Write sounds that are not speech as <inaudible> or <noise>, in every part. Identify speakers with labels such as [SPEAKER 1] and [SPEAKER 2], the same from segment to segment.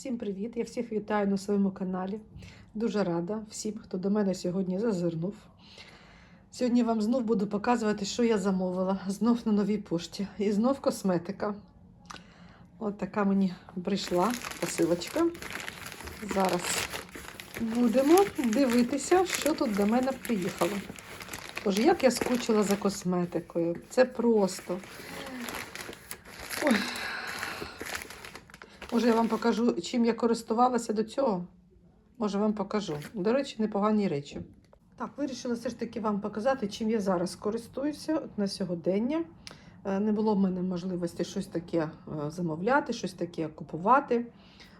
[SPEAKER 1] Всім привіт! Я всіх вітаю на своєму каналі. Дуже рада всім, хто до мене сьогодні зазирнув. Сьогодні вам знов буду показувати, що я замовила. Знов на новій пошті. І знов косметика. От така мені прийшла посилочка. Зараз будемо дивитися, що тут до мене приїхало. Тож, як я скучила за косметикою. Це просто. Ой. Може, я вам покажу, чим я користувалася до цього. Може, вам покажу. До речі, непогані речі. Так, вирішила все ж таки вам показати, чим я зараз користуюся на сьогодення. Е, Не було в мене можливості щось таке е, замовляти, щось таке купувати.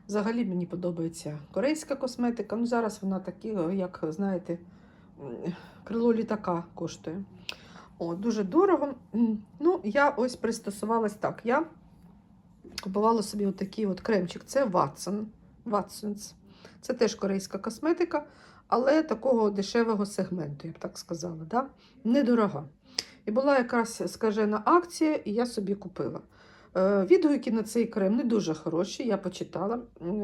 [SPEAKER 1] Взагалі мені подобається корейська косметика. Ну, зараз вона такі, е, як знаєте, крило літака коштує. О, дуже дорого. Ну, я ось пристосувалась так. Я Купувала собі отакий от кремчик. Це Watson. Watsons. Це теж корейська косметика, але такого дешевого сегменту, я б так сказала. Да? Недорога. І була якась скажена акція, і я собі купила. Е, Відгуки на цей крем не дуже хороші, я почитала.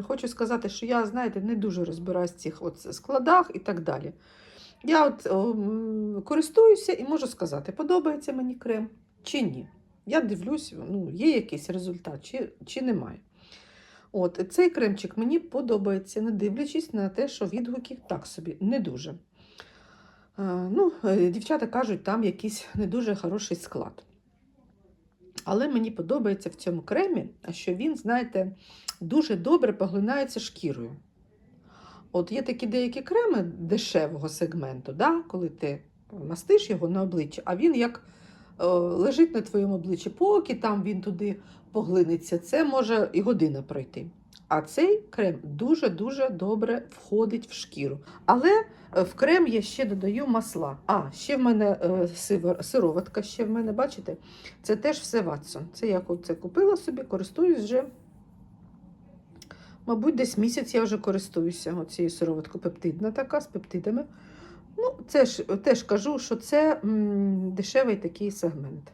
[SPEAKER 1] Хочу сказати, що я, знаєте, не дуже розбираюсь в цих от складах і так далі. Я от м, користуюся і можу сказати, подобається мені крем чи ні. Я дивлюсь, ну, є якийсь результат, чи, чи немає. От, Цей кремчик мені подобається, не дивлячись на те, що відгуки так собі не дуже. Е, ну, е, Дівчата кажуть, там якийсь не дуже хороший склад. Але мені подобається в цьому кремі, що він, знаєте, дуже добре поглинається шкірою. От є такі деякі креми дешевого сегменту, да? коли ти мастиш його на обличчя, а він як лежить на твоєму обличчі, поки там він туди поглинеться, це може і година пройти. А цей крем дуже-дуже добре входить в шкіру. Але е, в крем я ще додаю масла. А, ще в мене е, сироватка, ще в мене, бачите, це теж все Ватсон. Це я це купила собі, користуюсь вже. Мабуть, десь місяць я вже користуюся цією сироваткою пептидна така з пептидами. Ну, це ж теж кажу, що це м, дешевий такий сегмент.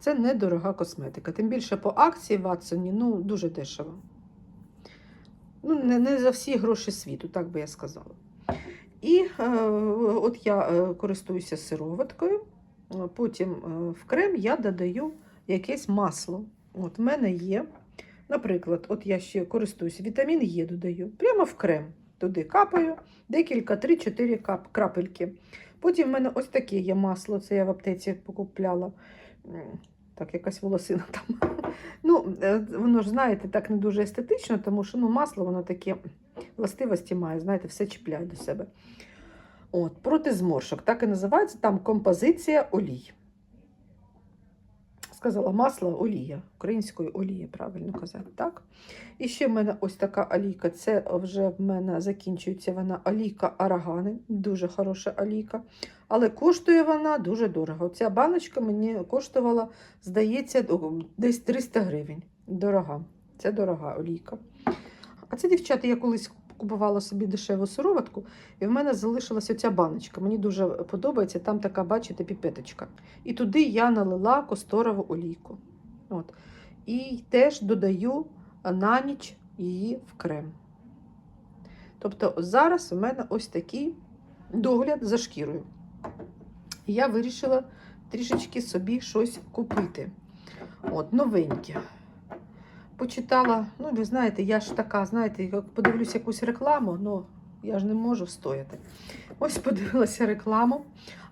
[SPEAKER 1] Це недорога косметика. Тим більше по акції в Атсоні ну, дуже дешево. Ну, не, не за всі гроші світу, так би я сказала. І е, от я е, користуюся сироваткою, потім е, в крем я додаю якесь масло. От в мене є, наприклад, от я ще користуюся, вітамін Е додаю, прямо в крем. Туди капаю декілька, 3-4 кап, крапельки. Потім в мене ось таке є масло, це я в аптеці покупляла. Так, якась волосина там. <laughs> Ну, е, воно ж, знаєте, так не дуже естетично, тому що ну, масло, воно такі властивості має, знаєте, все чіпляє до себе. От, проти зморшок, так і називається там композиція олій. Сказала масло, олія, українською олії, правильно казати, так? І ще в мене ось така олійка. Це вже в мене закінчується вона олійка арагани, дуже хороша олійка. Але коштує вона дуже дорого. Ця баночка мені коштувала, здається, десь 300 гривень. Дорога. Це дорога олійка. А це, дівчата, я колись купувала собі дешеву сироватку, і в мене залишилася ця баночка. Мені дуже подобається, там така, бачите, піпеточка. І туди я налила косторову олійку. От. І теж додаю на ніч її в крем. Тобто зараз у мене ось такий догляд за шкірою. Я вирішила трішечки собі щось купити. От, новеньке. Почитала, ну, ви знаєте, я ж така, знаєте, як подивлюсь якусь рекламу, ну, я ж не можу встояти. Ось подивилася рекламу.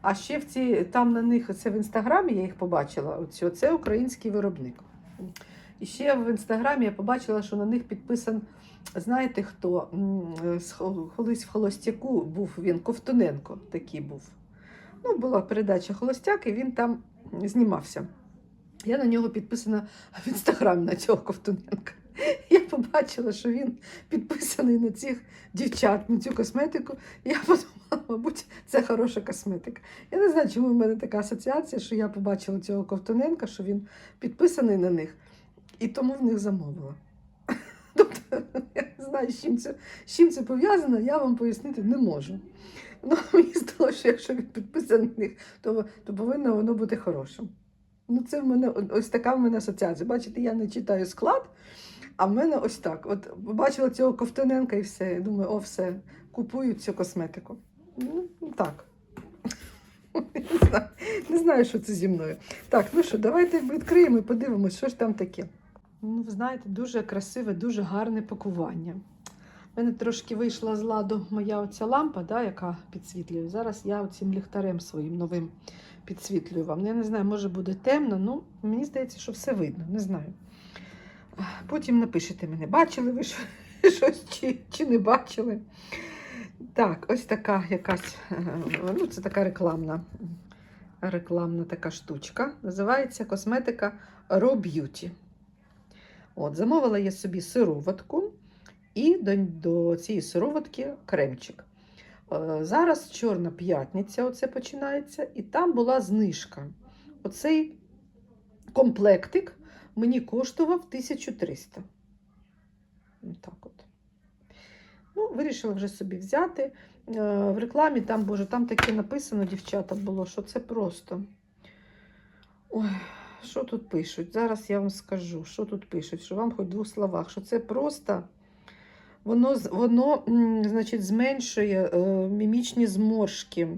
[SPEAKER 1] А ще в ці, там на них, це в інстаграмі я їх побачила. Оці, це український виробник. І ще в інстаграмі я побачила, що на них підписан, знаєте хто? Колись в Холостяку був він, Ковтуненко такий був. Ну, була передача Холостяк, і він там знімався. Я на нього підписана в інстаграмі на цього Ковтуненка. <laughs> Я побачила, що він підписаний на цих дівчат, на цю косметику. І я подумала, мабуть, це хороша косметика. Я не знаю, чому в мене така асоціація, що я побачила цього Ковтуненка, що він підписаний на них, і тому в них замовила. <laughs> Тобто, я не знаю, з чим це, з чим це пов'язано, я вам пояснити не можу. Ну, мені здалося, що якщо він підписаний на них, то, то повинно воно бути хорошим. Ну, це в мене ось така в мене асоціація. Бачите, я не читаю склад, А в мене ось так. От побачила цього Ковтоненка і все. Я думаю, о, все, купую цю косметику. Ну, так. Не знаю, не знаю, що це зі мною. Так, ну що, давайте відкриємо і подивимось, що ж там таке. Ну, ви знаєте, дуже красиве, дуже гарне пакування. У мене трошки вийшла з ладу моя оця лампа, да, яка підсвітлює. Зараз я оцим ліхтарем своїм новим підсвітлюю вам. Ну, Я не знаю, може буде темно, ну мені здається, що все видно, не знаю. Потім напишете мене, бачили ви <laughs> щось чи, чи не бачили. Так, ось така якась, е, ну це така рекламна, рекламна така штучка. Називається косметика Raw Beauty. От, замовила я собі сироватку і до, до цієї сироватки кремчик. Е, Зараз Чорна п'ятниця, оце починається, і там була знижка. Оцей комплектик мені коштував 1300. Так от. Ну, вирішила вже собі взяти. Е, В рекламі там, боже, там таке написано, дівчата, було, що це просто. Ой, що тут пишуть? Зараз я вам скажу, що тут пишуть, що вам хоч в двох словах, що це просто. Воно, воно значить, зменшує е, мімічні зморшки.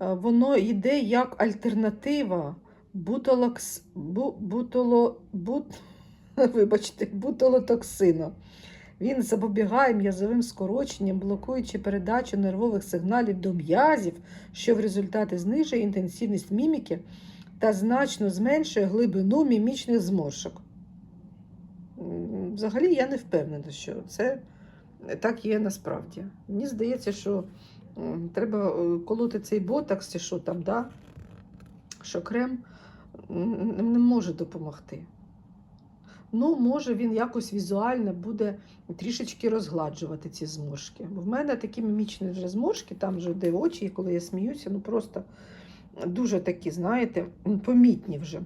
[SPEAKER 1] Е, воно йде як альтернатива бутолокс, бу, бутоло, бут, <laughs> вибачте, бутолотоксину. Він запобігає м'язовим скороченням, блокуючи передачу нервових сигналів до м'язів, що в результаті знижує інтенсивність міміки та значно зменшує глибину мімічних зморшок. Взагалі я не впевнена, що це так є насправді. Мені здається, що треба е, колоти цей ботокс, чи що там, да? що крем не може допомогти. Ну, може, він якось візуально буде трішечки розгладжувати ці зморшки. Бо в мене такі мімічні вже зморшки, там вже де очі, і коли я сміюся, ну просто дуже такі, знаєте, помітні вже.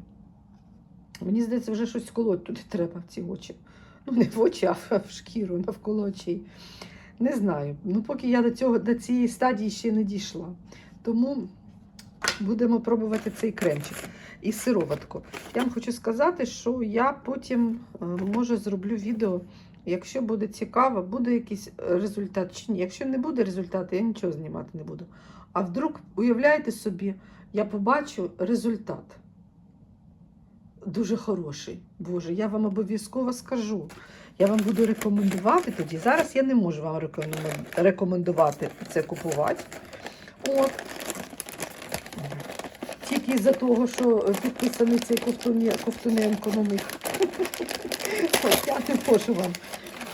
[SPEAKER 1] Мені здається, вже щось колоть туди треба в ці очі. Ну, <laughs> не в очі, а в шкіру навколо очей. Не знаю. Ну, поки я до, цього, до цієї стадії ще не дійшла. Тому будемо пробувати цей кремчик і сироватку. Я вам хочу сказати, що я потім, е, може, зроблю відео. Якщо буде цікаво, буде якийсь результат чи ні. Якщо не буде результату, я нічого знімати не буду. А вдруг, уявляєте собі, я побачу результат. Дуже хороший. Боже, я вам обов'язково скажу. Я вам буду рекомендувати тоді. Зараз я не можу вам рекомендувати це купувати. От. Тільки із-за того, що підписаний цей Ковтуне- Ковтуненко на них. <laughs> Я не можу вам.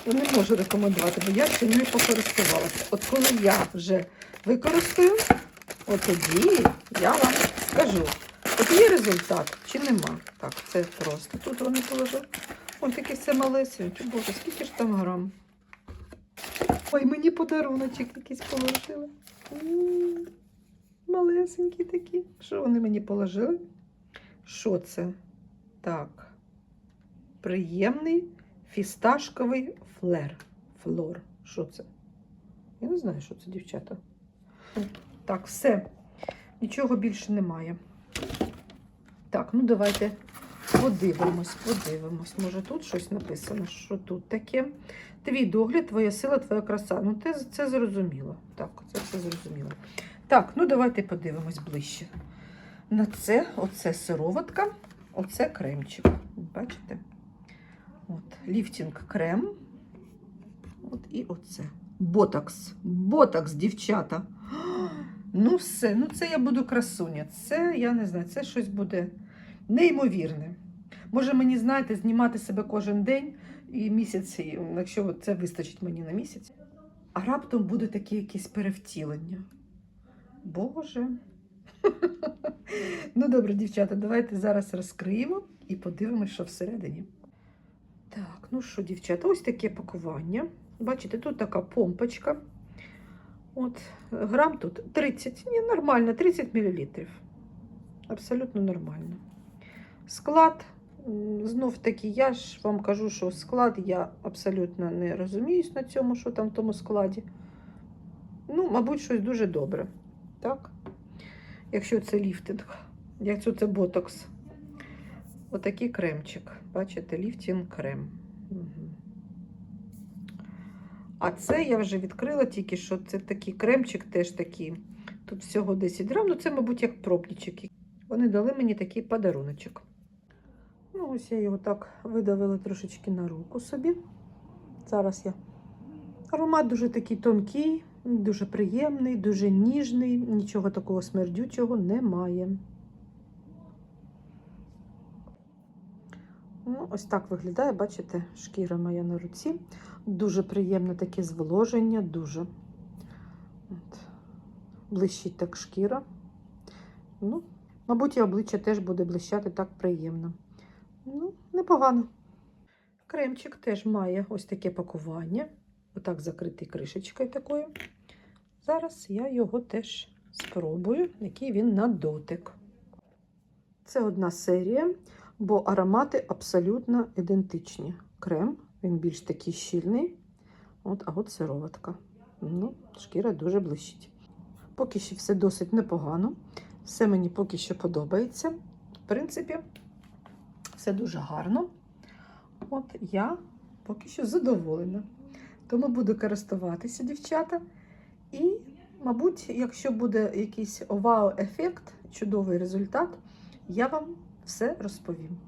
[SPEAKER 1] Не можу рекомендувати, бо я ще не покористувалася. От коли я вже використаю, от тоді я вам скажу, от є результат чи нема. Так, це просто тут вони положили. Ой, таке все малесеньке. Боже, скільки ж там грам? Ой, мені подаруночок якийсь положили. Малесенькі такі. Що вони мені положили? Що це? Так. Приємний фісташковий флер. Флор. Що це? Я не знаю, що це, дівчата. Так, все. Нічого більше немає. Так, ну давайте подивимось, подивимось. Може тут щось написано? Що тут таке? Твій догляд, твоя сила, твоя краса. Ну, це, це зрозуміло. Так, це все зрозуміло. Так, ну давайте подивимось ближче. На це, оце сироватка, оце кремчик. Бачите? От, ліфтінг крем. От і оце. Ботокс. Ботокс, дівчата. <gasps> Ну, все, ну це я буду красуня. Це, я не знаю, це щось буде неймовірне. Може мені, знаєте, знімати себе кожен день і місяць, якщо це вистачить мені на місяць. А раптом буде таке якесь перевтілення. Боже. <laughs> ну, добре, дівчата, давайте зараз розкриємо і подивимося, що всередині. Так, ну що, дівчата, ось таке пакування. Бачите, тут така помпочка. От, грам тут 30. Ні, нормально, 30 мл. Абсолютно нормально. Склад, знов таки, я ж вам кажу, що склад я абсолютно не розуміюсь на цьому, що там в тому складі. Ну, мабуть, щось дуже добре. Так? Якщо це ліфтинг, якщо це ботокс. Отакий кремчик. Бачите, ліфтінг крем. А це я вже відкрила тільки що. Це такий кремчик теж такий. Тут всього 10 грам. Ну, це, мабуть, як пробнички. Вони дали мені такий подаруночок. Ось я його так видавила трошечки на руку собі. Зараз я. Аромат дуже такий тонкий, дуже приємний, дуже ніжний, нічого такого смердючого немає. Ну, ось так виглядає, бачите, шкіра моя на руці. Дуже приємне таке зволоження, дуже. От. Блищить так шкіра. Ну, мабуть, і обличчя теж буде блищати так приємно. Ну, непогано. Кремчик теж має ось таке пакування. Отак закритий кришечкою такою. Зараз я його теж спробую, який він на дотик. Це одна серія, бо аромати абсолютно ідентичні. Крем, він більш такий щільний. От, а от сироватка. Ну, шкіра дуже блищить. Поки що все досить непогано. Все мені поки що подобається. В принципі, все дуже гарно. От я поки що задоволена. Тому буду користуватися, дівчата. І, мабуть, якщо буде якийсь вау-ефект, чудовий результат, я вам все розповім.